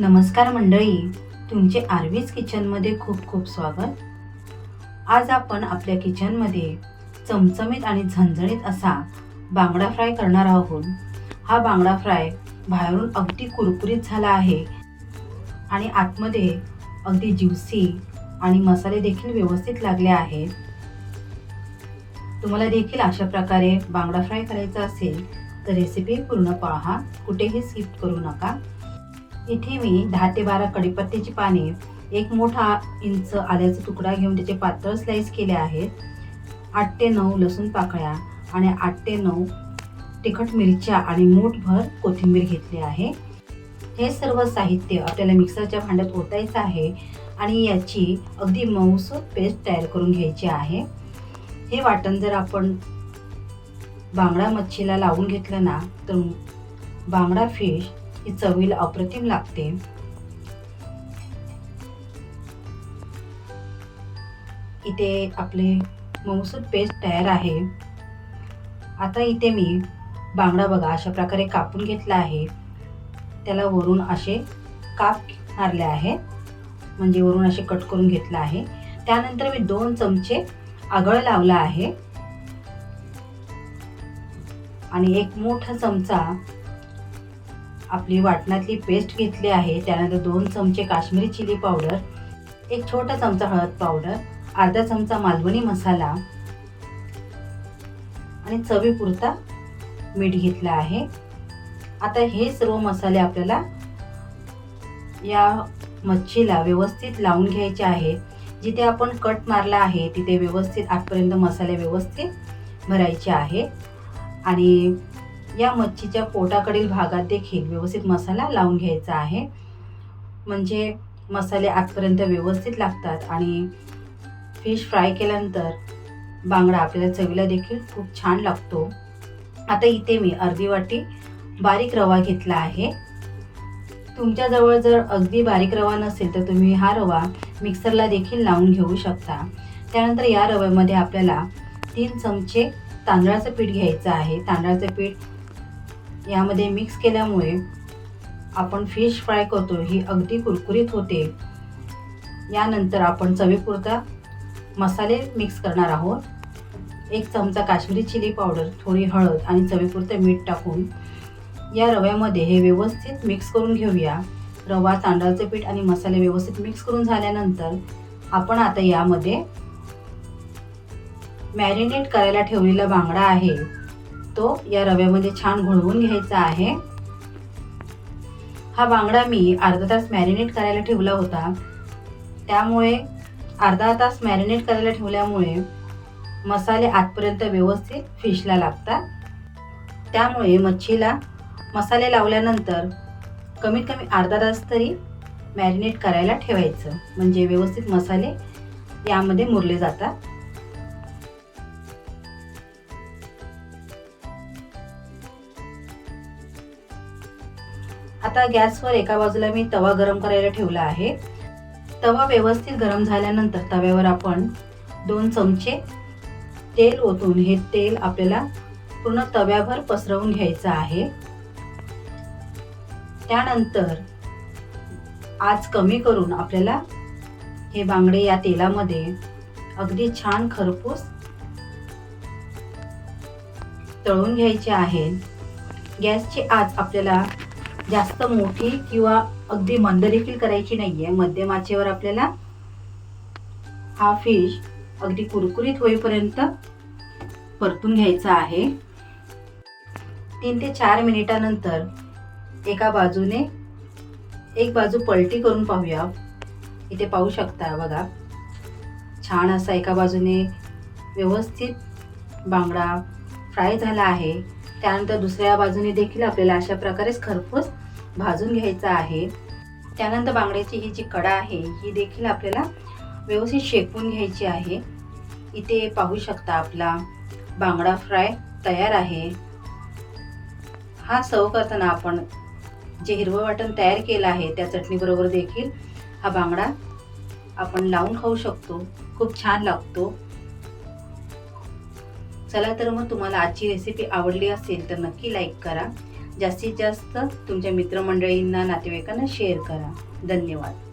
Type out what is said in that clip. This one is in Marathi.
नमस्कार मंडळी तुमचे आरवीज किचनमध्ये खूप खूप स्वागत. आज आपण आपल्या किचनमध्ये चमचमीत आणि झणझणीत असा बांगडा फ्राय करणार आहोत. हा बांगडा फ्राय बाहेरून अगदी कुरकुरीत झाला आहे आणि आतमध्ये अगदी ज्युसी आणि मसाले देखील व्यवस्थित लागले आहेत. तुम्हाला देखील अशा प्रकारे बांगडा फ्राय करायचा असेल तर रेसिपी पूर्ण पहा. कुठेही स्किप करू नका. इथे मी दहा ते बारा कडीपत्त्याची पाने एक मोठा इंच आल्याचा तुकडा घेऊन त्याचे पातळ स्लाईस केले आहेत. आठ ते नऊ लसूण पाकळ्या आणि आठ ते नऊ तिखट मिरच्या आणि मूठभर कोथिंबीर घेतली आहे. हे सर्व साहित्य आपल्याला मिक्सरच्या भांड्यात ओतायचं आहे आणि याची अगदी मऊसूत पेस्ट तयार करून घ्यायची आहे. हे वाटण जर आपण बांगडा मच्छीला लावून घेतलं ना तर बांगडा फिश ही चवीला अप्रतिम लागते. इथे आपले मऊसूद पेस्ट तयार आहे. आता इथे मी बांगडा बघा अशा प्रकारे कापून घेतला आहे. त्याला वरून असे काप मारले आहे. म्हणजे वरून असे कट करून घेतला आहे. त्यानंतर मी दोन चमचे आगळ लावला आहे. आणि एक मोठा चमचा आपली वाटणातली पेस्ट घेतली आहे त्यानंतर दोन चमचे काश्मीरी चिली पावडर एक छोटा चमचा हळद पावडर अर्धा चमचा मालवणी मसाला आणि चवीपुरता मीठ घेतलं आहे. आता हे सर्व मसाले आपल्याला या मच्छीला व्यवस्थित लावून घ्यायचे आहे. जिथे आपण कट मारला आहे तिथे व्यवस्थित आतपर्यंत मसाले व्यवस्थित भरायचे आहे. आणि या मच्छीच्या पोटाकडील भागात देखील व्यवस्थित मसाला लावून घ्यायचा आहे. म्हणजे मसाले आतपर्यंत व्यवस्थित लागतात आणि फिश फ्राय केल्यानंतर बांगडा आपल्याला चवीला देखील खूप छान लागतो. आता इथे मी अर्धी वाटी बारीक रवा घेतला आहे. तुमच्याजवळ जर अगदी बारीक रवा नसेल तर तुम्ही हा रवा मिक्सरला देखील लावून घेऊ शकता. त्यानंतर या रव्यामध्ये आपल्याला तीन चमचे तांदळाचं पीठ घ्यायचं आहे. तांदळाचं पीठ यामध्ये मिक्स केल्यामुळे आपण फिश फ्राय करतो ही अगदी कुरकुरीत होते. यानंतर आपण चवीपुरता मसाले मिक्स करणार आहोत. एक चमचा काश्मीरी चिली पावडर थोडी हळद आणि चवीपुरतं मीठ टाकून या रव्यामध्ये हे व्यवस्थित मिक्स करून घेऊया. रवा तांदळाचे पीठ आणि मसाले व्यवस्थित मिक्स करून झाल्यानंतर आपण आता यामध्ये मॅरिनेट करायला ठेवलेला बांगडा आहे. तो या रव्यामध्ये छान घोळवून घ्यायचा आहे. हा बांगडा मी अर्धा तास मॅरिनेट करायला ठेवला होता. त्यामुळे अर्धा तास मॅरिनेट करायला ठेवल्यामुळे मसाले आतपर्यंत व्यवस्थित फिशला लागतात. त्यामुळे मच्छीला मसाले लावल्यानंतर कमीत कमी अर्धा तास तरी मॅरिनेट करायला ठेवायचं. म्हणजे व्यवस्थित मसाले यामध्ये मुरले जातात. आता गॅसवर एका बाजूला मी तवा गरम करायला ठेवला आहे. तवा व्यवस्थित गरम झाल्यानंतर तव्यावर आपण दोन चमचे तेल ओतून हे तेल आपल्याला पूर्ण तव्याभर पसरवून घ्यायचं आहे. त्यानंतर आज कमी करून आपल्याला हे बांगडे या तेलामध्ये अगदी छान खरपूस तळून घ्यायचे आहेत. गॅसची आज आपल्याला जास्त मोठी किंवा अगदी मंद देखील करायची नाहीये. मध्यम आचेवर आपल्याला हा फिश अगदी कुरकुरीत होईपर्यंत परतून घ्यायचा आहे. तीन ते चार मिनिटानंतर एका बाजूने एक बाजू पलटी करून पाहूया. इथे पाहू शकता बघा. छान असा एका बाजूने व्यवस्थित बांगडा फ्राय झाला आहे. त्यानंतर दुसऱ्या बाजूने देखील आपल्याला अशा प्रकारेच खरपूस भाजून घ्यायचा आहे. त्यानंतर बांगड्याची ही जी कडा आहे ही देखील आपल्याला व्यवस्थित शेकून घ्यायची आहे. इथे पाहू शकता आपला बांगडा फ्राय तयार आहे. हा सर्व करताना आपण जे हिरवं वाटण तयार केलं आहे त्या चटणीबरोबर देखील हा बांगडा आपण लावून खाऊ शकतो. खूप छान लागतो. चला तर मग तुम्हाला आजची रेसिपी आवडली असेल तर नक्की लाईक करा. जास्तीत जास्त तुमच्या मित्रमंडळींना नातेवाईकांना शेअर करा. धन्यवाद.